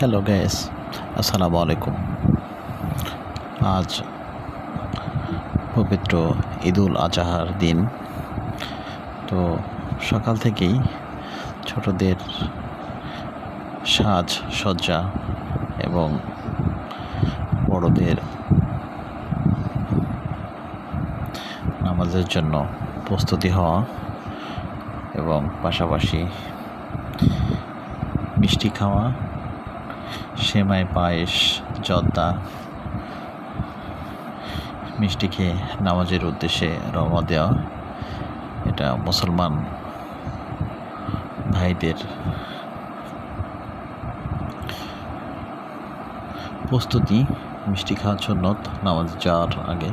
Hello gas আসসালামু আলাইকুম আজ পবিত্র ঈদুল আজহার দিন। তো সকাল থেকেই ছোটদের সাজ সজ্জা এবং বড়দের নামাজের জন্য প্রস্তুতি হওয়া এবং পাশাপাশি মিষ্টি খাওয়া সেমাই, পায়েস, জর্দা, মিষ্টি খেয়ে নামাজের উদ্দেশ্যে রওনা দেওয়া। এটা মুসলমান ভাইদের প্রস্তুতি, মিষ্টি খাওয়ার জন্য নামাজ যাওয়ার আগে।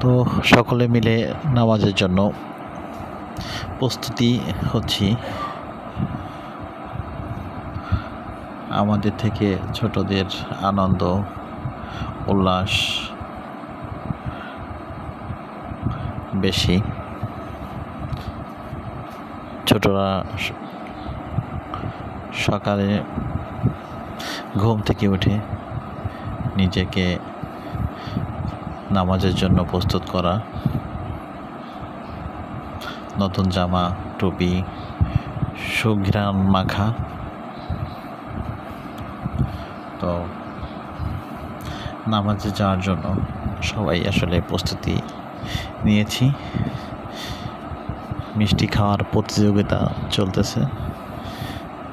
তো সকলে মিলে নামাজের জন্য প্রস্তুতি হচ্ছি। আমাদের থেকে ছোটদের আনন্দ, উল্লাস বেশি। ছোটরা সকালে ঘুম থেকে উঠে নিজেকে নামাজের জন্য প্রস্তুত করা, নতুন জামা, টুপি, সুঘ্রাণ মাখা তো নামাজে যাওয়ার জন্য সবাই আসলে প্রস্তুতি নিয়েছি। মিষ্টি খাওয়ার প্রতিযোগিতা চলতেছে।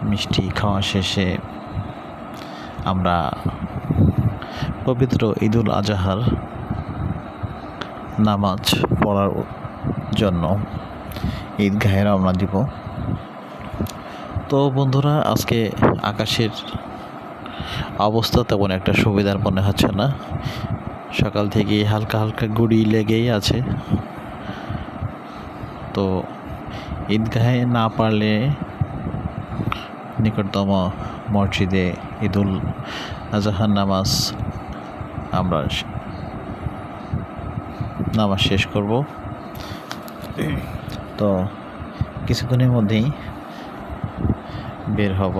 মিষ্টি খাওয়া শেষে আমরা পবিত্র ঈদুল আজহার নামাজ পড়ার জন্য ঈদগাহে রওনা দিব। তো বন্ধুরা, আজকে আকাশের অবস্থা তেমন একটা সুবিধার মনে হচ্ছে না। সকাল থেকে হালকা হালকা গুড়ি লেগেই আছে। তো ঈদগাহে না পারলে নিকটতম মসজিদে ঈদুল আজহার নামাজ আমরা নামাজ শেষ করব। তো কিছুক্ষণের মধ্যেই বের হব।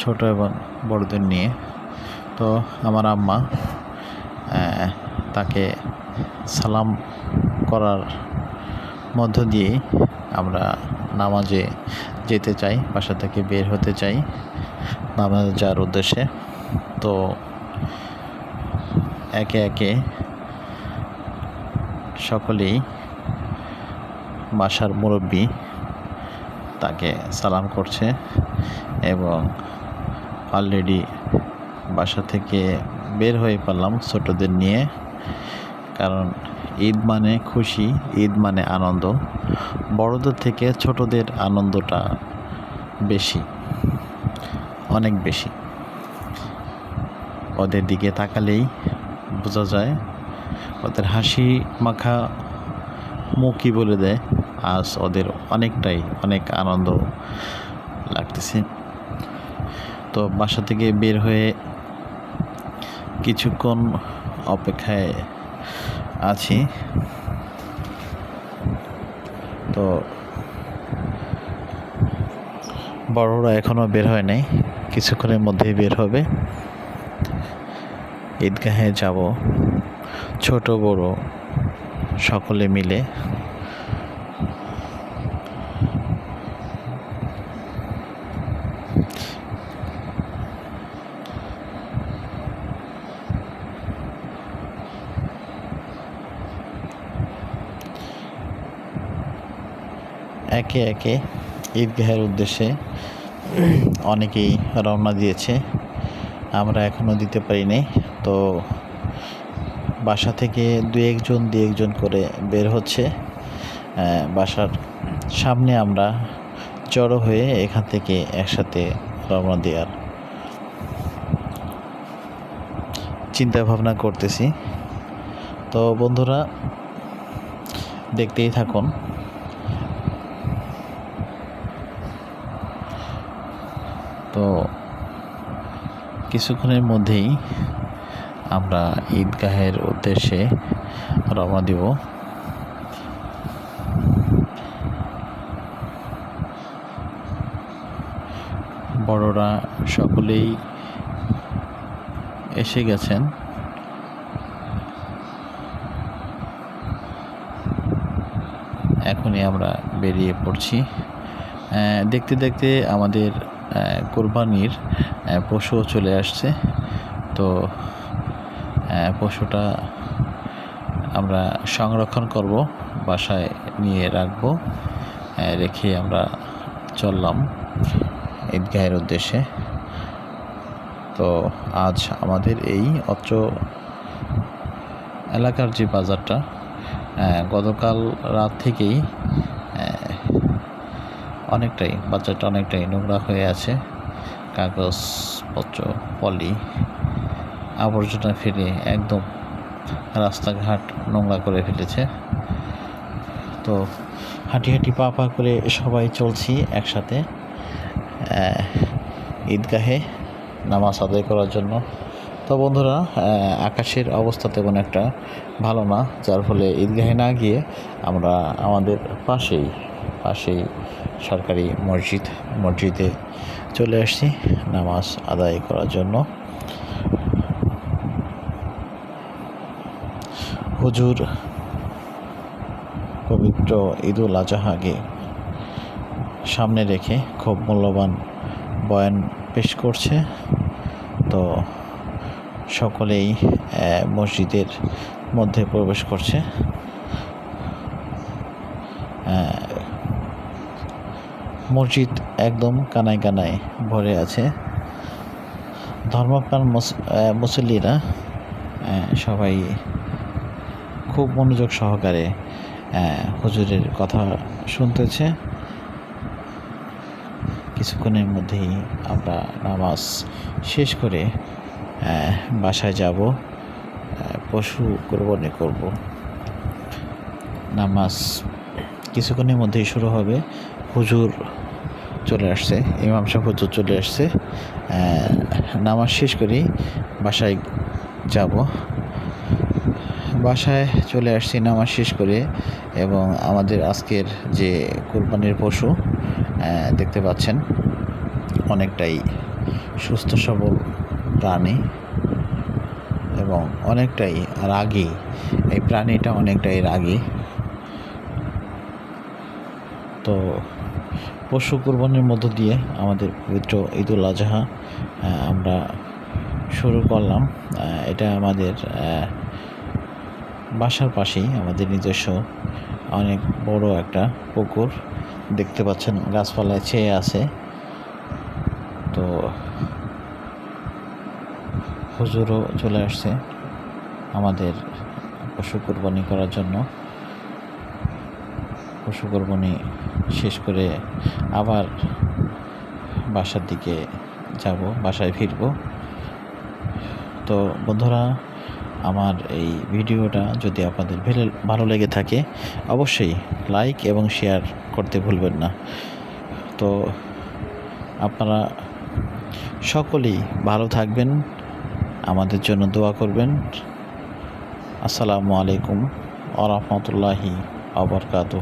ছোট এবং বড়দের নিয়ে। তো আমার আম্মা তাকে সালাম করার মধ্য দিয়ে আমরা নামাজে যেতে চাই, বাসা থেকে বের হতে চাই নামাজে যাওয়ার উদ্দেশ্যে। তো একে একে সকলেই বাসার মুরব্বী তাকে সালাম করছে এবং অলরেডি বাসা থেকে বের হয়ে পারলাম ছোটদের নিয়ে। কারণ ঈদ মানে খুশি, ঈদ মানে আনন্দ। বড়দের থেকে ছোটদের আনন্দটা বেশি, অনেক বেশি। ওদের দিকে তাকালেই বোঝা যায়, ওদের হাসি মাখা মুখই বলে দেয়। আজ ওদের অনেকটাই অনেক আনন্দ লাগতেছে। তো বাসা থেকে বের হয়ে কিছুক্ষণ অপেক্ষায় আছি। তো বড়রা এখনও বের হয় নাই, কিছুক্ষণের মধ্যেই বের হবে। ঈদগাহে যাব, ছোট বড় সকলে মিলে। একে একে ঈদগাহের উদ্দেশ্যে অনেকেই রওনা দিয়েছে। আমরা এখনও দিতে পারিনি, তো বাসা থেকে দু একজন দু একজন করে বের হচ্ছে। বাসার সামনে আমরা জড়ো হয়ে এখান থেকে একসাথে রওনা দেওয়ার চিন্তা ভাবনা করতেছি। তো বন্ধুরা, দেখতেই থাকুন। তো কিছুক্ষণের মধ্যেই আমরা ঈদগাহের উদ্দেশ্যে রওনা দিব। বড়রা সকলেই এসে গেছেন। এখনই আমরা বেরিয়ে পড়ছি। দেখতে দেখতে আমাদের কোরবানির পশুও চলে আসছে। তো পশুটা আমরা সংরক্ষণ করব, বাসায় নিয়ে রাখব রেখে আমরা চললাম ঈদগাহের উদ্দেশ্যে। তো, আজ আমাদের এই অত্র এলাকার যে বাজারটা গতকাল রাত থেকেই অনেকটাই বাজারটা অনেকটাই নোংরা হয়ে আছে। কাগজপত্র, পলি, আবর্জনা ফেলে একদম রাস্তাঘাট নোংরা করে ফেলেছে। তো হাঁটি হাঁটি পা পা করে সবাই চলছি একসাথে ঈদগাহে নামাজ আদায় করার জন্য। তো বন্ধুরা আকাশের অবস্থা তেমন একটা ভালো না, যার ফলে ঈদগাহে না গিয়ে আমরা আমাদের পাশেই পাশেই সরকারি মসজিদ, মসজিদে চলে আসছি নামাজ আদায় করার জন্য। হুজুর পবিত্র ঈদুল আজহাকে সামনে রেখে খুব মূল্যবান বয়ান পেশ করছে। তো সকলেই মসজিদের মধ্যে প্রবেশ করছে। মসজিদ একদম কানায় কানায় ভরে আছে। ধর্মপ্রাণ মুসল্লিরা সবাই খুব মনোযোগ সহকারে হুজুরের কথা শুনতেছে। কিছুক্ষণের মধ্যেই আমরা নামাজ শেষ করে বাসায় যাব পশু কোরবানি করব। নামাজ কিছুক্ষণের মধ্যেই শুরু হবে। হুজুর চলে আসছে, ইমাম সাহেব হুজুর চলে আসছে। নামাজ শেষ করেই বাসায় যাব। বাসায় চলে আসছি, নামাজ শেষ করে এবং আমাদের আজকের যে কোরবানির পশু দেখতে পাচ্ছেন অনেকটাই সুস্থ সবল প্রাণী এবং অনেকটাই রাগী। এই প্রাণীটা অনেকটাই রাগী। তো পশু কোরবানির মধ্য দিয়ে আমাদের পবিত্র ঈদুল আজহা আমরা শুরু করলাম। এটা আমাদের বাসার পাশেই আমাদের নিজস্ব অনেক বড় একটা পুকুর। দেখতে পাচ্ছেন গাছপালায় ছেয়ে আছে। তো হুজুরও চলে আসছে আমাদের পশু কোরবানি করার জন্য। পশু কোরবানি শেষ করে আবার বাসার দিকে যাব, বাসায় ফিরব। তো বন্ধুরা, আমার এই ভিডিওটা যদি আপনাদের ভেলে- ভালো লেগে থাকে, অবশ্যই লাইক এবং শেয়ার করতে ভুলবেন না। তো আপনারা সকলেই ভালো থাকবেন, আমাদের জন্য দোয়া করবেন। আসসালামু আলাইকুম আ वबरकू